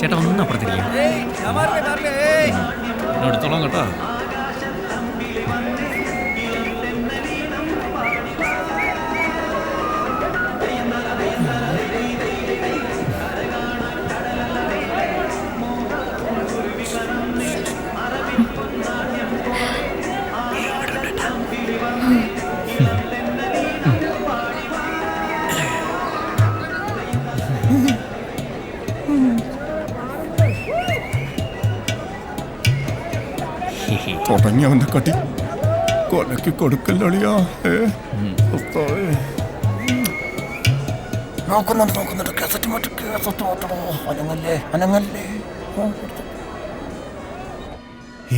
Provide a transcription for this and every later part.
ചേട്ടാ ഒന്നും അപ്പുറത്തിരിക്കുക എടുത്തോളാം കേട്ടോ. തുടങ്ങി അവന്റെ കട്ടി കൊലക്ക് കൊടുക്കല്ലളിയാ. നോക്കുന്നുണ്ട് നോക്കുന്നുണ്ട്. കേസറ്റ് മാറ്റി കേസറ്റ് മാറ്റണോ അനങ്ങല്ലേ അനങ്ങല്ലേ.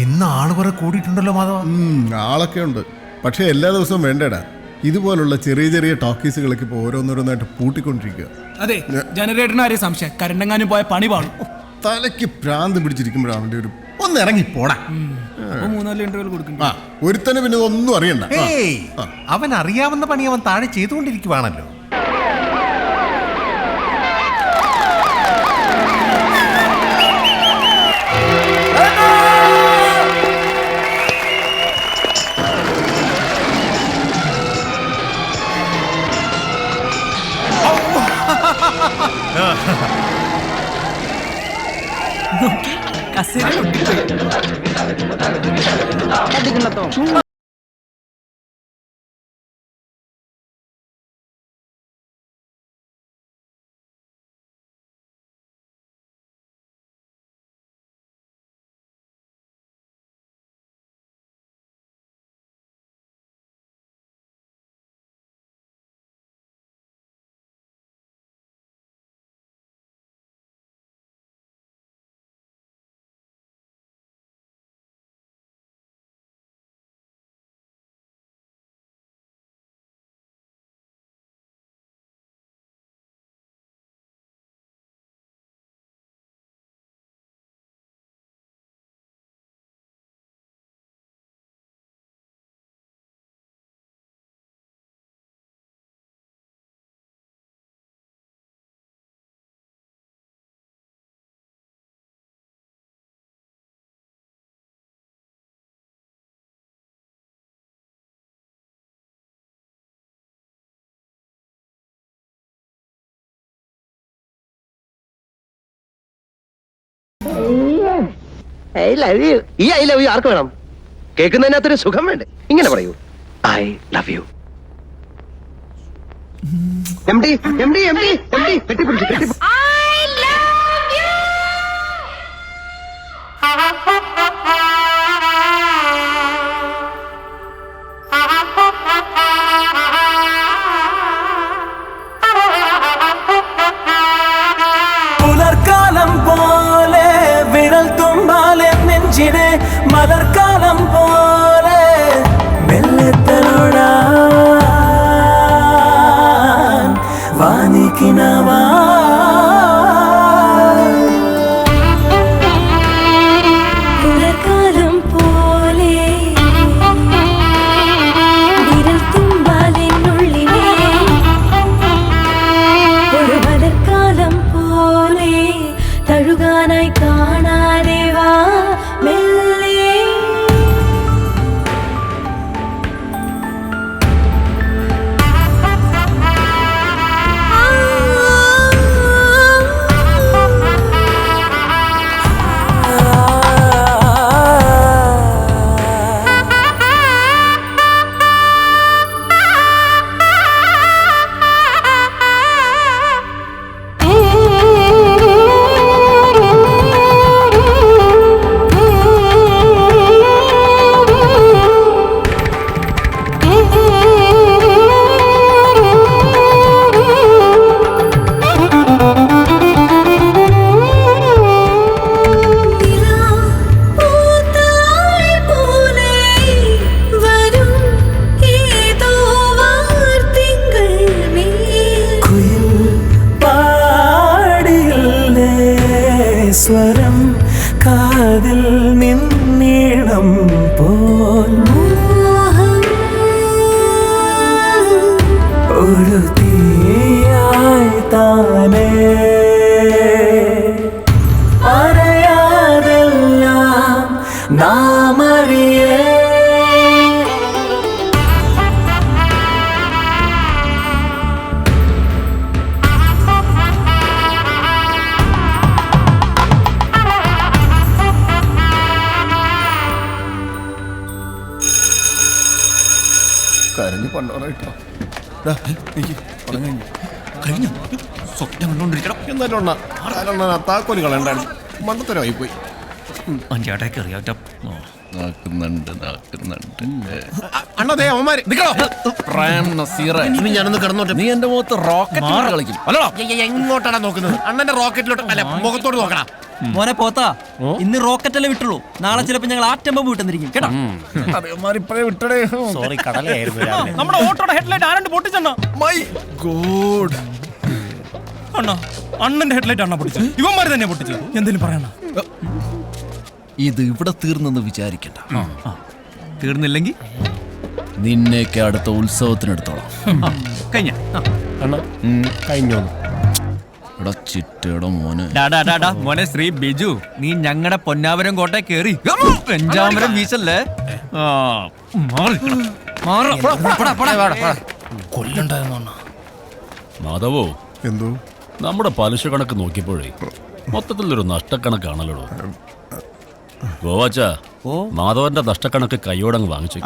ഇന്ന് ആൾ കുറെ കൂടിയിട്ടുണ്ടല്ലോ മാധവ. ആളൊക്കെ ഉണ്ട്. പക്ഷേ എല്ലാ ദിവസവും വേണ്ടടാ. ഇതുപോലുള്ള ചെറിയ ചെറിയ ടോക്കീസുകളൊക്കെ ഇപ്പോൾ ഓരോന്നോരോന്നായിട്ട് പൂട്ടിക്കൊണ്ടിരിക്കുക അതെ ജനറേറ്ററിന് ആരെയും സംശയം? കരണ്ടെങ്ങാനും പോയ പണി പാടും തലയ്ക്ക് ഭ്രാന്ത് പിടിച്ചിരിക്കുമ്പോഴാണ് ഒരു ഒന്ന് ഇറങ്ങി പോടാ മൂന്നാൽ ഇന്റർവ്യൂ കൊടുക്കണ്ട? ആ ഒരുത്തന് പിന്നെ ഒന്നും അറിയണ്ട. ആ, ഏയ് ആ. അവൻ അറിയാവുന്ന പണി അവൻ താഴെ ചെയ്തുകൊണ്ടിരിക്കുവാണല്ലോ. అసలు ഈ ഐ ലവ് യു ആർക്ക് വേണം? കേൾക്കുന്നതിനകത്തൊരു സുഖം വേണ്ടേ? ഇങ്ങനെ പറയൂ. I love you. M D M D M D M D കെട്ടിപ്പിടിച്ചു കെട്ടിപ്പിടിച്ചു നാമറിയേ. കരഞ്ഞു പണ്ടോണോ കഴിഞ്ഞു? സ്വപ്നം കണ്ടോണ്ടിരിക്കണം? എന്നാലും അണ്ണ താക്കോൽ കളണ്ടാണ് മണ്ടത്തരമായി പോയി നാക്കുന്നുണ്ട് നാക്കുന്നുണ്ട്. അണ്ണതേ അവന്മാര്. പ്രേം നസീറ. ഇനി ഞാനൊന്ന് കിടന്നോട്ടെ. നീ എന്റെ മുഖത്ത് റോക്കറ്റ് കളിക്കും. അല്ലോ എങ്ങോട്ടാണ് നോക്കുന്നത്? അണ്ണന്റെ റോക്കറ്റിലോട്ട് അല്ല മുഖത്തോട്ട് നോക്കടാ. മോനെ പോത്താ ഇന്ന് റോക്കറ്റ് അല്ലേ വിട്ടുള്ളൂ. നാളെ ചിലപ്പോ ഞങ്ങൾ ആറ്റം ബോംബ് വിട്ടെന്നിരിക്കും കേട്ടോ? ഇപ്പഴേ വിട്ടടേ. സോറി കടലായിരുന്നു നമ്മുടെ ഓട്ടോടെ ഹെഡ്ലൈറ്റ് ആരണ്ട് പൊട്ടിച്ചെണ്ണ മൈ ഗോഡ് അണ്ണാ അണ്ണന്റെ ഹെഡ്ലൈറ്റ് അണ്ണ പൊട്ടിച്ചത്. ഇവന്മാര് തന്നെ പൊട്ടിച്ചത്. എന്തെങ്കിലും പറയണ ഇത് ഇവിടെ തീർന്നെന്ന് വിചാരിക്കണ്ട. തീർന്നില്ലെങ്കിൽ? നിന്നെയൊക്കെ അടുത്ത ഉത്സവത്തിനെടുത്തോളാം. കഴിഞ്ഞ. കഴിഞ്ഞോ മോനെ. ശ്രീ ബിജു നീ ഞങ്ങളുടെ പൊന്നാവരം കോട്ട കേറി. പെഞ്ചാമരം വീശല്ലേ. മാധവോ എന്തോ? നമ്മുടെ പലിശ കണക്ക് നോക്കിയപ്പോഴേ മൊത്തത്തിലൊരു നഷ്ടക്കണക്കാണല്ലോ ഗോവാച്ച മാധവന്റെ നഷ്ടക്കണക്ക് കയ്യോടങ്ങ് വാങ്ങിച്ചു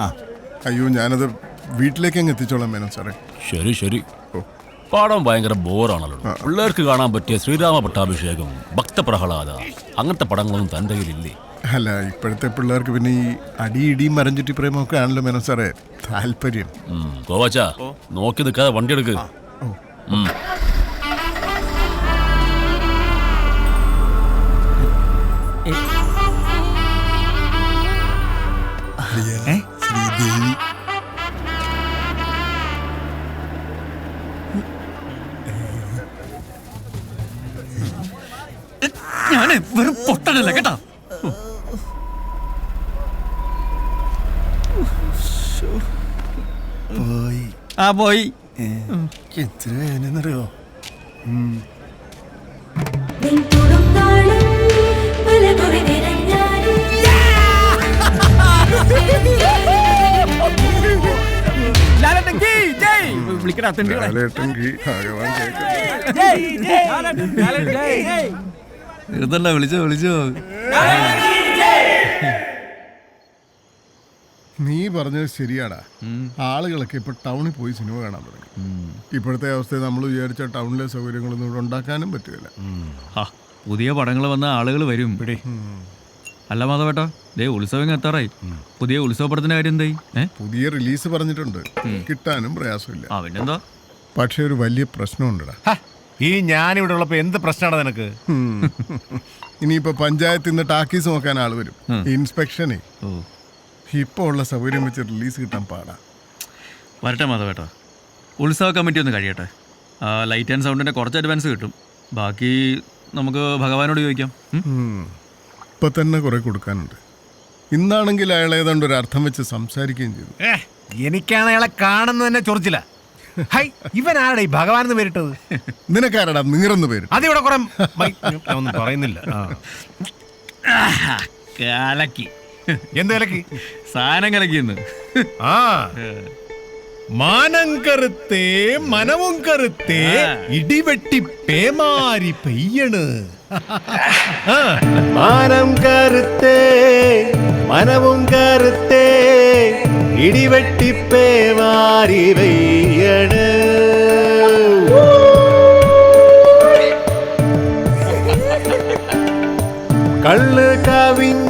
അയ്യോ ഞാനത് വീട്ടിലേക്ക് അങ്ങ് എത്തിച്ചോളാം മേനോ സാറേ. ശരി ശരി. പാടം ഭയങ്കര ബോറാണല്ലോ. പിള്ളേർക്ക് കാണാൻ പറ്റിയ ശ്രീരാമ പട്ടാഭിഷേകം ഭക്തപ്രഹ്ലാദ അങ്ങനത്തെ പടങ്ങളൊന്നും തന്റെ കയ്യിലില്ലേ? അല്ല ഇപ്പോഴത്തെ പിള്ളേർക്ക് പിന്നെ ഈ അടി ഇടിയും മരഞ്ചുറ്റി പ്രേമൊക്കെ ആണല്ലോ മേനോ സാറേ. താല്പര്യം. ഉം. ഗോവാച്ച നോക്കി നിൽക്കാതെ വണ്ടി എടുക്ക്. ഉം. ആ പോയി. എത്ര വേനെന്നറിയോ വിളിക്കണ വിളിച്ചോ പലകുറി നിറഞ്ഞാലും വിളിക്കടാ തെണ്ടികളെ. ലാലേട്ടൻ ഭഗവാൻ കേൾക്കട്ടെ വെറുതല്ല വിളിച്ചോ വിളിച്ചോ നീ പറഞ്ഞത് ശരിയാടാ. ആളുകളൊക്കെ ഇപ്പൊ ടൗണിൽ പോയി സിനിമ കാണാൻ തുടങ്ങി. ഇപ്പോഴത്തെ അവസ്ഥയിൽ നമ്മൾ വിചാരിച്ച ടൗണിലെ സൗകര്യങ്ങളൊന്നും ഇവിടെ ഉണ്ടാക്കാനും പറ്റില്ല. ആ, പുതിയ പടങ്ങൾ വന്ന ആളുകൾ വരും. ഇവിടെ. അല്ല മാധവേട്ടാ ദേ ഉത്സവം എത്താറായി. പുതിയ ഉത്സവ പടത്തിന്റെ കാര്യം എന്തായി പുതിയ റിലീസ് പറഞ്ഞിട്ടുണ്ട്. കിട്ടാനും പ്രയാസമില്ല. പിന്നെന്താ? പക്ഷെ ഒരു വലിയ പ്രശ്നമുണ്ടടാ. ഈ ഞാനിവിടെ ഉള്ളപ്പോ എന്ത് പ്രശ്നമാണ് നിനക്ക്. ഇനിയിപ്പോ പഞ്ചായത്തിൽ നിന്ന് ടാക്കീസ് നോക്കാൻ ആൾ വരും. ഇൻസ്പെക്ഷനെ. ഓ ഇപ്പൊ ഉള്ള സൗകര്യം വെച്ച് റിലീസ് കിട്ടാൻ പാടാ. വരട്ടെ മാധവേട്ടാ. ഉത്സവ കമ്മിറ്റി ഒന്ന് കഴിയട്ടെ. ലൈറ്റ് ആൻഡ് സൗണ്ടിന്റെ കുറച്ച് അഡ്വാൻസ് കിട്ടും. ബാക്കി നമുക്ക് ഭഗവാനോട് ചോദിക്കാം? ഉം. തന്നെ കുറേ കൊടുക്കാനുണ്ട്. ഇന്നാണെങ്കിൽ അയാൾ ഏതാണ്ട് ഒരു അർത്ഥം വെച്ച് സംസാരിക്കുകയും ചെയ്തു. എനിക്കാണ് അയാളെ കാണുന്ന തന്നെ ചൊറിച്ചില്ല ഹൈ ഇവൻ ആരുടെ ഈ ഭഗവാൻ എന്ന് പേരിട്ടത്? നിനക്കാരടാ നീറെന്ന് പേര്. അതിവിടെ കുറെ പറയുന്നില്ല. കലക്കി. എന്ത് വിലക്ക് സാധനം കലക്കിന്ന് ആ. മാനം കറുത്തേ മനവും കറുത്തേ ഇടിവെട്ടി പേമാരി പെയ്യണ്. മാനം കറുത്തേ മനവും കറുത്തേ ഇടിവെട്ടി പേമാരി പെയ്യണ്. കള്ള് കവിഞ്ഞേ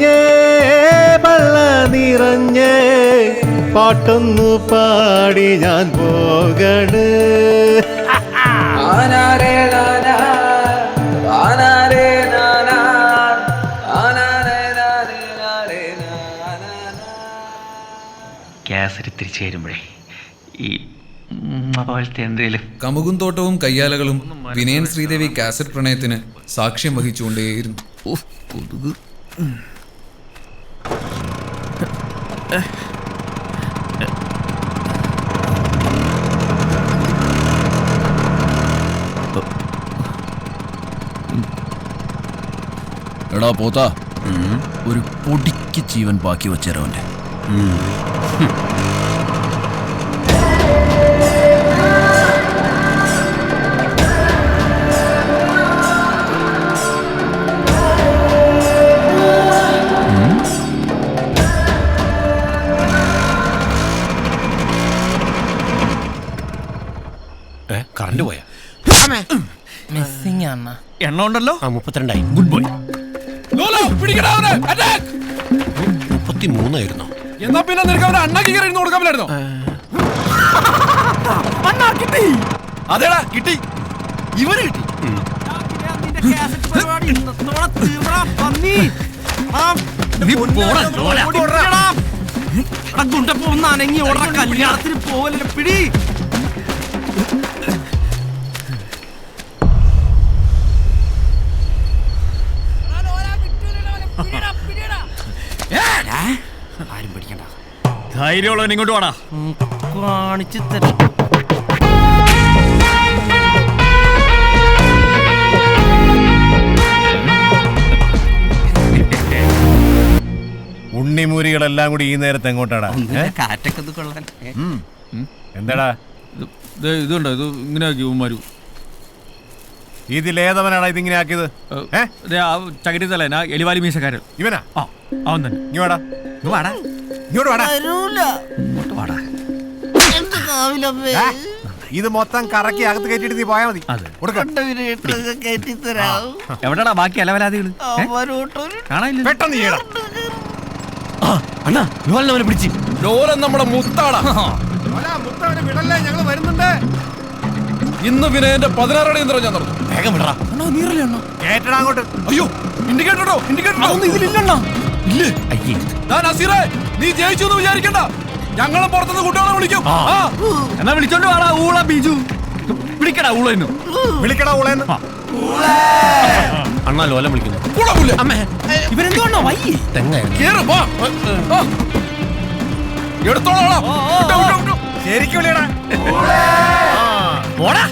പാട്ടൊന്നു പാടി ഞാൻ പോകണ്. കാസറ്റ് തിരിച്ചു വരുമ്പോഴേ ഈ പോലത്തെ എന്തേലും കമുകും തോട്ടവും കയ്യാലകളും വിനയൻ ശ്രീദേവി കാസറ്റ് പ്രണയത്തിന് സാക്ഷ്യം വഹിച്ചുകൊണ്ടേയിരുന്നു. എടാ പോത്ത. ഒരു പൊടിക്ക് ജീവൻ ബാക്കി വെച്ചേരവന്റെ കറണ്ട് പോയാ? എണ്ണ ഉണ്ടല്ലോ? ആ മുപ്പത്തിരണ്ടായി. ഗുഡ് ബോയ് ലോലോ പിടിക്കടാ അവനെ അറ്റാക്ക് മുപ്പത്തി മൂന്നായിരുന്നു എന്നാ പിന്നെ നിനക്ക് അവനെ അണ്ണാക്കി കയറി ഇരുന്ന് കൊടുക്കാൻ പറ്റായിരുന്നോ അണ്ണാ കിട്ടി. അതേടാ കിട്ടി. ഇവന് കിട്ടി. അനങ്ങി ഓടാ കല്യാണത്തിന് പോവല്ലേ പിടി. ആരും പേടിക്കണ്ട. ധൈര്യമുള്ളവൻ ഇങ്ങോട്ട് വാടാ. കാണിച്ചു തരാം. ഉണ്ണിമൂരികളെല്ലാം കൂടി ഈ നേരത്തെ എങ്ങോട്ടാടാ? കാറ്റൊക്കെ എന്താടാ? ഇതുണ്ടോ? ഇത് ഇങ്ങനെ ആക്കി ഉമ്മാരു ഇതിലേതവനാടാ ഇതിങ്ങനെ ആക്കിയത്? ഏ? ചകിരി തലേന എലിവാലി മീശക്കാരൻ. ഇവനാ? ആ അവൻ തന്നെ. ഇങ്ങ് വാടാ. ഇങ്ങ് വാടാ. ഇങ്ങോട്ട് വാടാ. ഇങ്ങോട്ട് വാടാ. ഇത് മൊത്തം കറക്കി അകത്ത് കയറ്റിട്ട് നീ പോയാ മതി. അതെ. കൊടുക്ക. എവിടെടാ ബാക്കി അലവലാദികൾ കാണാനില്ല പെട്ടെന്ന് ചെയ്യടാ അണ്ണാ ലോലിനെ അവനെ പിടിച്ച്. ലോലൻ നമ്മുടെ മുത്താടാ വിടല്ലേ? ഞങ്ങൾ വരുന്നുണ്ട്. ഇന്ന് വിനയന്റെ പതിനാറടി യന്ത്രം ഞാൻ നടന്നു വേഗം വിടറാ. കേട്ടടാ അങ്ങോട്ട്. അയ്യോ ഇൻഡിക്കേറ്ററോ ഇൻഡിക്കേറ്ററോ ഇതിലില്ലണ്ണ ഇല്ലേ? അയ്യേ. ഞാൻ നീ ജയിച്ചു എന്ന് വിചാരിക്കണ്ട. ഞങ്ങളും പുറത്തുനിന്ന് കുട്ടികളെ വിളിക്കും. ആ. എന്നാ വിളിച്ചോണ്ട് വാടാ ഊള ബിജു. വിളിക്കടാ ഊളെന്നു വിളിക്കടാ ഊളേന്ന് അണ്ണാ ലോലം വിളിക്കുന്നു. കുളമില്ല അമ്മേ. വയ്യേ കേറ് പോ ആ. എടുത്തോളാം വിട്ടോ, വിട്ടോ, വിട്ടോ. ശരിക്കും വിളിയടാ. പോടാ